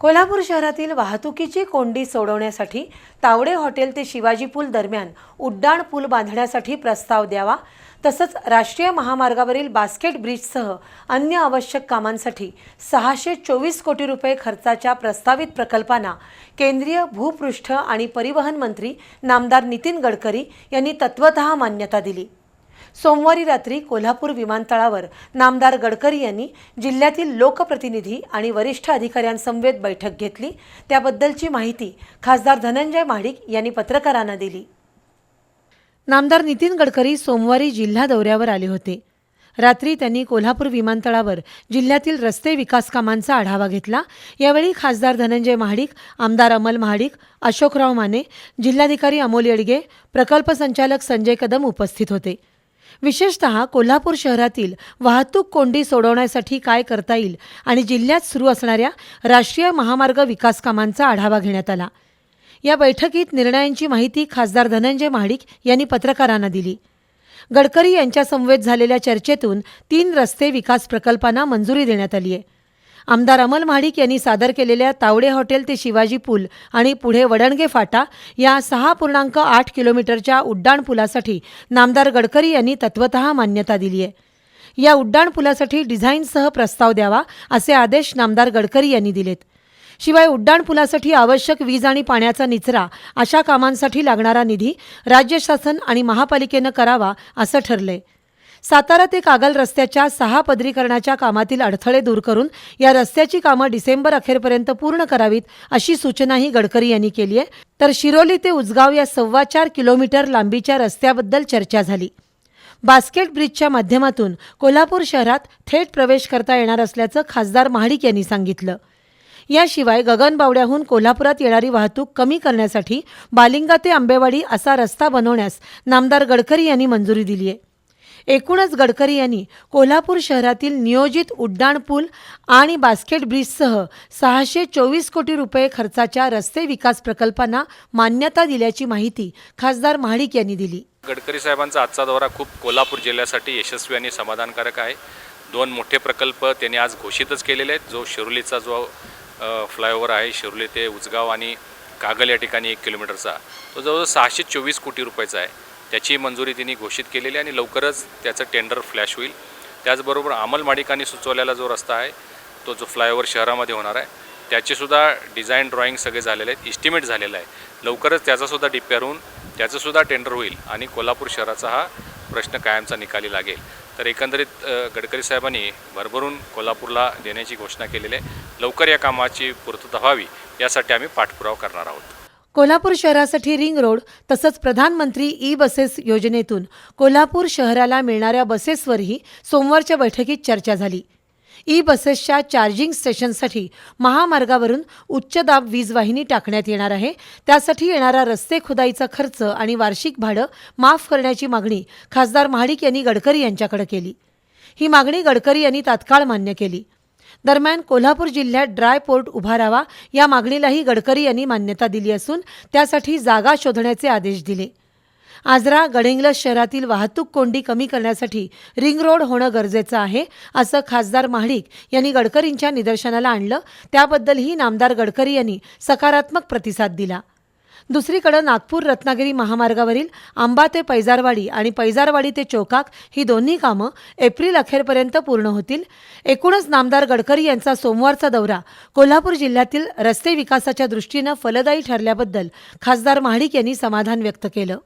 कोल्हापूर शहरातील वाहतुकीची कोंडी सोडवण्यासाठी तावडे हॉटेल ते शिवाजी पूल दरम्यान उड्डाण पूल बांधण्यासाठी प्रस्ताव द्यावा तसंच राष्ट्रीय महामार्गावरील बास्केट ब्रिजसह अन्य आवश्यक कामांसाठी सहाशे चोवीस कोटी रुपये खर्चाच्या प्रस्तावित प्रकल्पांना केंद्रीय भूपृष्ठ आणि परिवहन मंत्री नामदार नितीन गडकरी यांनी तत्वतः मान्यता दिली. सोमवारी रात्री कोल्हापूर विमानतळावर नामदार गडकरी यांनी जिल्ह्यातील लोकप्रतिनिधी आणि वरिष्ठ अधिकाऱ्यांसमवेत बैठक घेतली. त्याबद्दलची माहिती खासदार धनंजय महाडिक यांनी पत्रकारांना दिली. नामदार नितीन गडकरी सोमवारी जिल्हा दौऱ्यावर आले होते. रात्री त्यांनी कोल्हापूर विमानतळावर जिल्ह्यातील रस्ते विकास कामांचा आढावा घेतला. यावेळी खासदार धनंजय महाडिक आमदार अमल महाडिक अशोकराव माने जिल्हाधिकारी अमोल येडगे प्रकल्प संचालक संजय कदम उपस्थित होते. विशेषतः कोल्हापूर शहरातील वाहतूक कोंडी सोडवण्यासाठी काय करता येईल आणि जिल्ह्यात सुरू असणाऱ्या राष्ट्रीय महामार्ग विकास कामांचा आढावा घेण्यात आला. या बैठकीत निर्णयांची माहिती खासदार धनंजय महाडिक यांनी पत्रकारांना दिली. गडकरी यांच्या समवेत झालेल्या चर्चेतून तीन रस्ते विकास प्रकल्पांना मंजुरी देण्यात आली आहे आमदार अमल महाडिक यांनी सादर केलेल्या तावडे हॉटेल ते शिवाजी पूल आणि पुढे वडणगे फाटा या सहा पूर्णांक आठ किलोमीटरच्या उड्डाण पुलासाठी नामदार गडकरी यांनी तत्वत मान्यता दिली आहे. या उड्डाण पुलासाठी डिझाईनसह प्रस्ताव द्यावा असे आदेश नामदार गडकरी यांनी दिलेत. शिवाय उड्डाण पुलासाठी आवश्यक वीज आणि पाण्याचा निचरा अशा कामांसाठी लागणारा निधी राज्य शासन आणि महापालिकेनं करावा असं ठरलंय. सातारा ते कागल रस्त्याच्या सहा पदरीकरणाच्या कामातील अडथळे दूर करून या रस्त्याची कामं डिसेंबर अखेरपर्यंत पूर्ण करावीत अशी सूचनाही गडकरी यांनी केली आहे. तर शिरोली ते उजगाव या सव्वा चार किलोमीटर लांबीच्या रस्त्याबद्दल चर्चा झाली. बास्केट ब्रिजच्या माध्यमातून कोल्हापूर शहरात थेट प्रवेश करता येणार असल्याचं खासदार महाडिक यांनी सांगितलं. याशिवाय गगनबावड्याहून कोल्हापुरात येणारी वाहतूक कमी करण्यासाठी बालिंगा ते आंबेवाडी असा रस्ता बनवण्यास नामदार गडकरी यांनी मंजुरी दिली आहे. एकूणच गडकरी यांनी कोल्हापूर शहरातील नियोजित उड्डाणपूल आणि बास्केट ब्रिजसह सहाशे चोवीस कोटी रुपये खर्चाच्या रस्ते विकास प्रकल्पांना मान्यता दिल्याची माहिती खासदार महाडिक यांनी दिली. गडकरी साहेबांचा आजचा दौरा खूप कोल्हापूर जिल्ह्यासाठी यशस्वी आणि समाधानकारक आहे. दोन मोठे प्रकल्प त्यांनी आज घोषितच केलेले आहेत. जो शिरोलीचा जो फ्लायओव्हर आहे शिरोली ते उचगाव आणि कागल या ठिकाणी एक किलोमीटरचा तो जवळजवळ सहाशे चोवीस कोटी रुपयाचा आहे. त्याची मंजुरी त्यांनी घोषित केलेली आहे आणि लवकरच त्याचं टेंडर फ्लॅश होईल. त्याचबरोबर अंमलमाडिकांनी सुचवलेला जो रस्ता आहे तो जो फ्लायओव्हर शहरामध्ये होणार आहे त्याचेसुद्धा डिझाईन ड्रॉईंग सगळे झालेले आहेत इस्टिमेट झालेला आहे. लवकरच त्याचासुद्धा डिपेअर होऊन त्याचंसुद्धा टेंडर होईल आणि कोल्हापूर शहराचा हा प्रश्न कायमचा निकाली लागेल. तर एकंदरीत गडकरी साहेबांनी भरभरून कोल्हापूरला देण्याची घोषणा केलेली आहे. लवकर या कामाची पूर्तता व्हावी यासाठी आम्ही पाठपुरावा करणार आहोत. कोल्हापूर शहरासाठी रिंग रोड तसंच प्रधानमंत्री ई बसेस योजनेतून कोल्हापूर शहराला मिळणाऱ्या बसेसवरही सोमवारच्या बैठकीत चर्चा झाली. ई बसेसच्या चार्जिंग स्टेशनसाठी महामार्गावरून उच्च दाब वीज वाहिनी टाकण्यात येणार आहे. त्यासाठी येणारा रस्ते खुदाईचा खर्च आणि वार्षिक भाडं माफ करण्याची मागणी खासदार महाडिक यांनी गडकरी यांच्याकडे केली. ही मागणी गडकरी यांनी तात्काळ मान्य केली. दरम्यान कोल्हापूर जिल्ह्यात ड्राय पोर्ट उभारावा या मागणीलाही गडकरी यांनी मान्यता दिली असून त्यासाठी जागा शोधण्याचे आदेश दिले. आजरा गडिंग्लज शहरातील वाहतूक कोंडी कमी करण्यासाठी रिंग रोड होणं गरजेचं आहे असं खासदार महाडिक यांनी गडकरींच्या निदर्शनाला आणलं. त्याबद्दलही नामदार गडकरी यांनी सकारात्मक प्रतिसाद दिला. दुसरीकडे नागपूर रत्नागिरी महामार्गावरील आंबा ते पैजारवाडी आणि पैजारवाडी ते चोकाक ही दोन्ही कामं एप्रिल अखेरपर्यंत पूर्ण होतील. एकूणच नामदार गडकरी यांचा सोमवारचा दौरा कोल्हापूर जिल्ह्यातील रस्ते विकासाच्या दृष्टीनं फलदायी ठरल्याबद्दल खासदार महाडिक यांनी समाधान व्यक्त केलं.